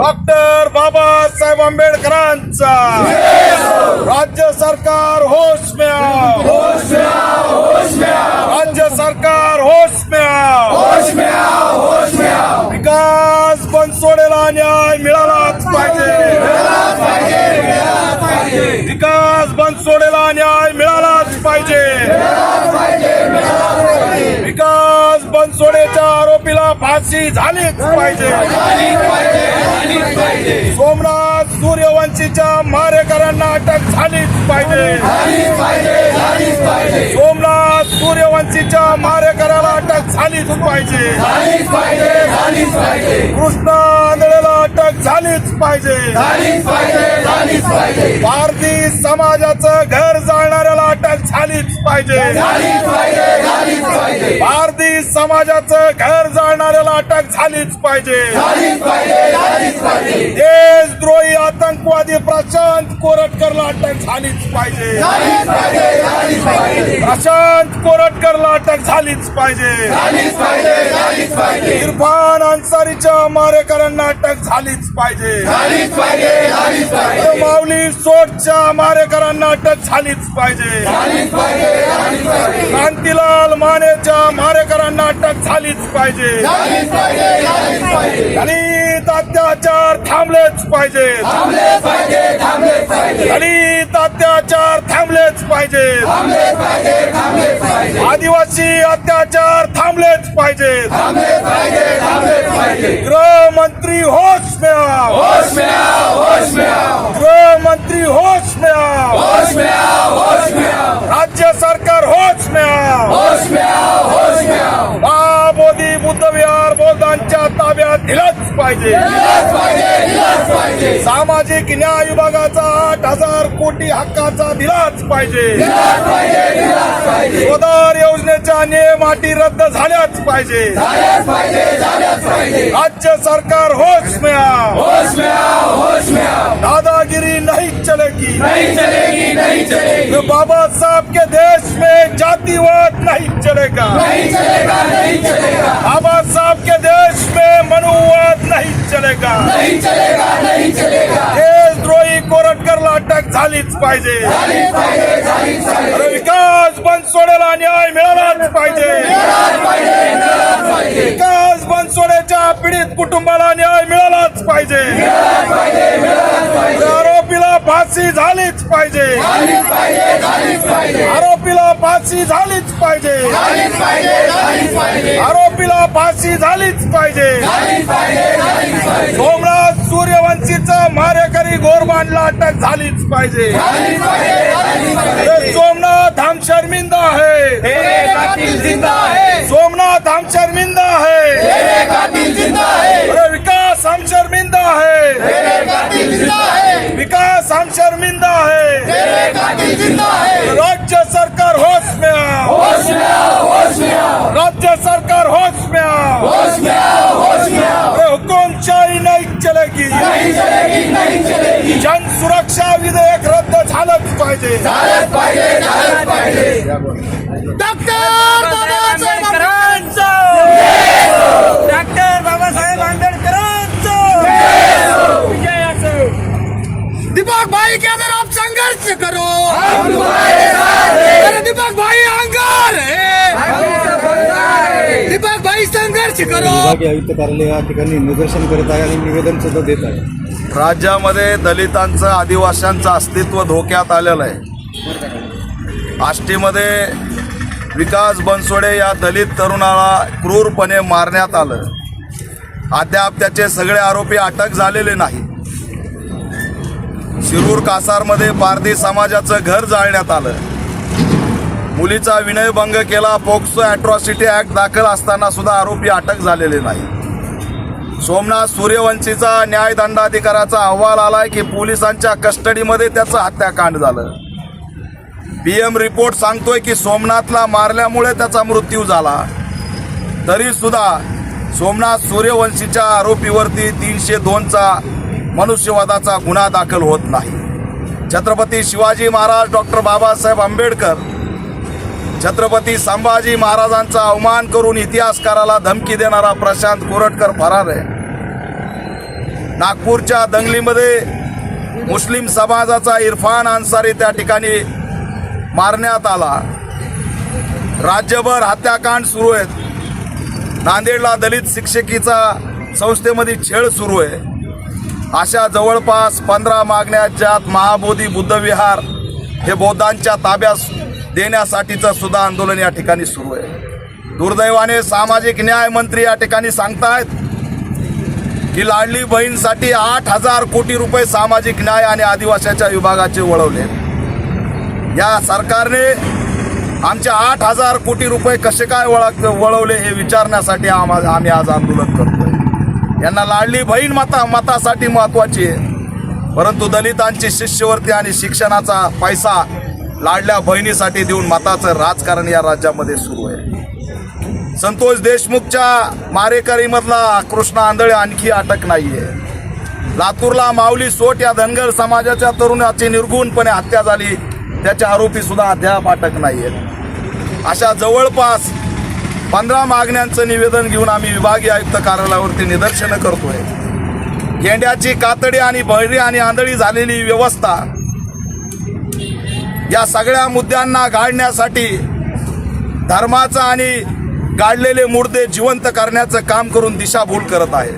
Doctor Babasaheb आंबेडकरांचा. राज्य सरकार होश में राज्य सरकार होश में होश विकास बनसोडेच्या आरोपीला फाशी झालीच पाहिजे सोमनाथ सूर्यवंशीच्या मारेकऱ्यांना अटक झालीच पाहिजे सोमनाथ सूर्यवंशीच्या मारेकऱ्याला अटक झालीच पाहिजे कृष्णा आंधळेला अटक झालीच पाहिजे भारतीय समाजाचं घर जाळणाऱ्याला अटक झालीच पाहिजे समाजाचं घर जाळणाऱ्याला अटक झालीच पाहिजे. देशद्रोही आतंकवादी प्रशांत कोरटकरला अटक झालीच पाहिजे. प्रशांत कोरटकरला अटक झालीच पाहिजे. इरफान अन्सारीच्या मारेकऱ्यांना अटक झालीच पाहिजे. माऊली सोटच्या मारेकरांना अटक झालीच पाहिजे कांतीलाल मानेच्या मारेकरांना अटक झालीच पाहिजे. दलित अत्याचार थांबलेच पाहिजे. दलित अत्याचार थांबलेच पाहिजे. आदिवासी अत्याचार थांबलेच पाहिजे. गृहमंत्री होश में आओ गृहमंत्री होश में आओ राज्य सरकार होश में पाहिजे. सामाजिक न्याय विभागाचा आठ हजार कोटी हक्काचा दिलाच पाहिजे. स्वदार योजनेच्या नियम अटी रद्द झाल्याच पाहिजे. राज्य सरकार होच मिळा दादागिरी न चलेगी। नहीं चलेगी नहीं चलेगी। बाबा साहब के देश में जातिवाद नहीं चलेगा। नहीं चलेगा नहीं चलेगा। बाबा साहब के देश में मनुवाद नहीं चलेगा। नहीं चलेगा नहीं चलेगा। देशद्रोही कोरटकरला अटक झालीच पाहिजे। विकास बनसोडेला न्याय मिळालाच पाहिजे। विकास बनसोडेच्या पीडित कुटुंबाला न्याय मिळालाच पाहिजे मिळालाच पाहिजे अरे आरोपीला फाशी झालीच पाहिजे. आरोपीला फाशी झालीच पाहिजे. आरोपीला फाशी झालीच पाहिजे. सोमनाथ सूर्यवंशीचा मारेकरी गोरबांडला अटक झालीच पाहिजे. सोमनाथ हम शर्मिंदा है तेरे कातिल जिंदा है सोमनाथ हम शर्मिंदा है जन सुरक्षा विधेयक रद्द झालंच पाहिजे? झालंच पाहिजे झालंच पाहिजे. डॉक्टर बाबासाहेब आंबेडकरांचं! डॉक्टर विभागीय आयुक्त कार्यालय या ठिकाणी निदर्शन करत आहे आणि निवेदन सुद्धा देत आहे. राज्यामध्ये दलितांचं आदिवासींचं अस्तित्व धोक्यात आलेलं आहे. आष्टीमध्ये विकास बनसोडे या दलित तरुणाला क्रूरपणे मारण्यात आलं. अद्याप त्याचे सगळे आरोपी अटक झालेले नाही. शिरूर कासारमध्ये पारधी समाजाचं घर जाळण्यात आलं. मुलीचा विनयभंग केला पोक्सो अॅट्रॉसिटी ऍक्ट दाखल असताना सुद्धा आरोपी अटक झालेले नाही. सोमनाथ सूर्यवंशीचा न्यायदंडाधिकाराचा अहवाल आलाय की पोलिसांच्या कस्टडीमध्ये त्याचं हत्याकांड झालं. पी एम रिपोर्ट सांगतोय की सोमनाथला मारल्यामुळे त्याचा मृत्यू झाला. तरी सुद्धा सोमनाथ सूर्यवंशीच्या आरोपीवरती तीनशे दोनचा मनुष्यवादाचा गुन्हा दाखल होत नाही. छत्रपती शिवाजी महाराज डॉक्टर बाबासाहेब आंबेडकर छत्रपती संभाजी महाराजांचा अवमान करून इतिहासकाराला धमकी देणारा प्रशांत कोरटकर फरार आहे. नागपूरच्या दंगलीमध्ये मुस्लिम समाजाचा इरफान अन्सारी त्या ठिकाणी मारण्यात आला. राज्यभर हत्याकांड सुरू आहेत. नांदेडला दलित शिक्षकीचा संस्थेमध्ये छेड सुरू आहे. अशा जवळपास पंधरा मागण्या ज्यात महाबोधी बुद्धविहार हे बौद्धांच्या ताब्यात देण्यासाठीचं सुद्धा आंदोलन या ठिकाणी सुरू आहे. दुर्दैवाने सामाजिक न्याय मंत्री या ठिकाणी सांगतायत की लाडली बहीणसाठी आठ हजार कोटी रुपये सामाजिक न्याय आणि आदिवासीच्या विभागाचे वळवले. या सरकारने आमचे आठ हजार कोटी रुपये कसे काय वळख वळवले हे विचारण्यासाठी आम आम्ही आज आंदोलन करतोय. यांना लाडली बहीण मता मतासाठी महत्वाची आहे. परंतु दलितांची शिष्यवृत्ती आणि शिक्षणाचा पैसा लाडल्या बहिणीसाठी देऊन मताचं राजकारण या राज्यामध्ये सुरू आहे. संतोष देशमुखच्या मारेकरीमधला कृष्णा आंधळे आणखी अटक नाही आहे लातूरला माऊली सोट या धनगर समाजाच्या तरुणाची निर्गुणपणे हत्या झाली. त्याचे आरोपी सुद्धा अद्याप अटक आहेत अशा जवळपास पंधरा मागण्यांचं निवेदन घेऊन आम्ही विभागीय आयुक्त कार्यालयावरती निदर्शनं करतोय. गेंड्याची कातडी आणि बहिरी आणि आंधळी झालेली व्यवस्था या सगळ्या मुद्द्यांना गाळण्यासाठी धर्माचा आणि गाडलेले मुर्दे जिवंत करण्याचं काम करून दिशाभूल करत आहे.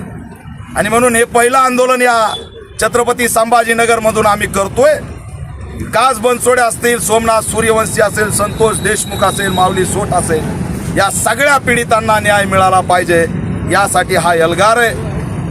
आणि म्हणून हे पहिलं आंदोलन या छत्रपती संभाजीनगरमधून आम्ही करतोय. कास बनसोडे असतील सोमनाथ सूर्यवंशी असेल संतोष देशमुख असेल माऊली सोट असेल या सगळ्या पीडितांना न्याय मिळाला पाहिजे. यासाठी हा एल्गार आहे.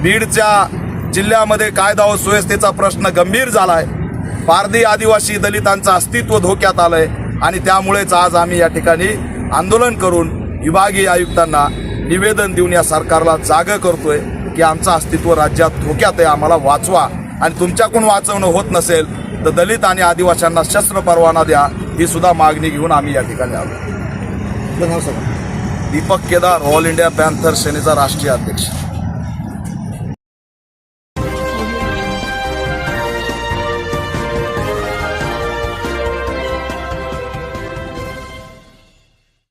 बीडच्या जिल्ह्यामध्ये कायदा व सुव्यवस्थेचा प्रश्न गंभीर झाला आहे पारधी आदिवासी दलितांचं अस्तित्व धोक्यात आलंय आणि त्यामुळेच आज आम्ही या ठिकाणी आंदोलन करून विभागीय आयुक्तांना निवेदन देऊन या सरकारला जाग करतोय की आमचं अस्तित्व राज्यात धोक्यात आहे आम्हाला वाचवा. आणि तुमच्याकडून वाचवणं होत नसेल तर दलित आणि आदिवासींना शस्त्र परवाना द्या ही सुद्धा मागणी घेऊन आम्ही या ठिकाणी आलो. Deepak Kedar all India Panther सेनेचा राष्ट्रीय अध्यक्ष.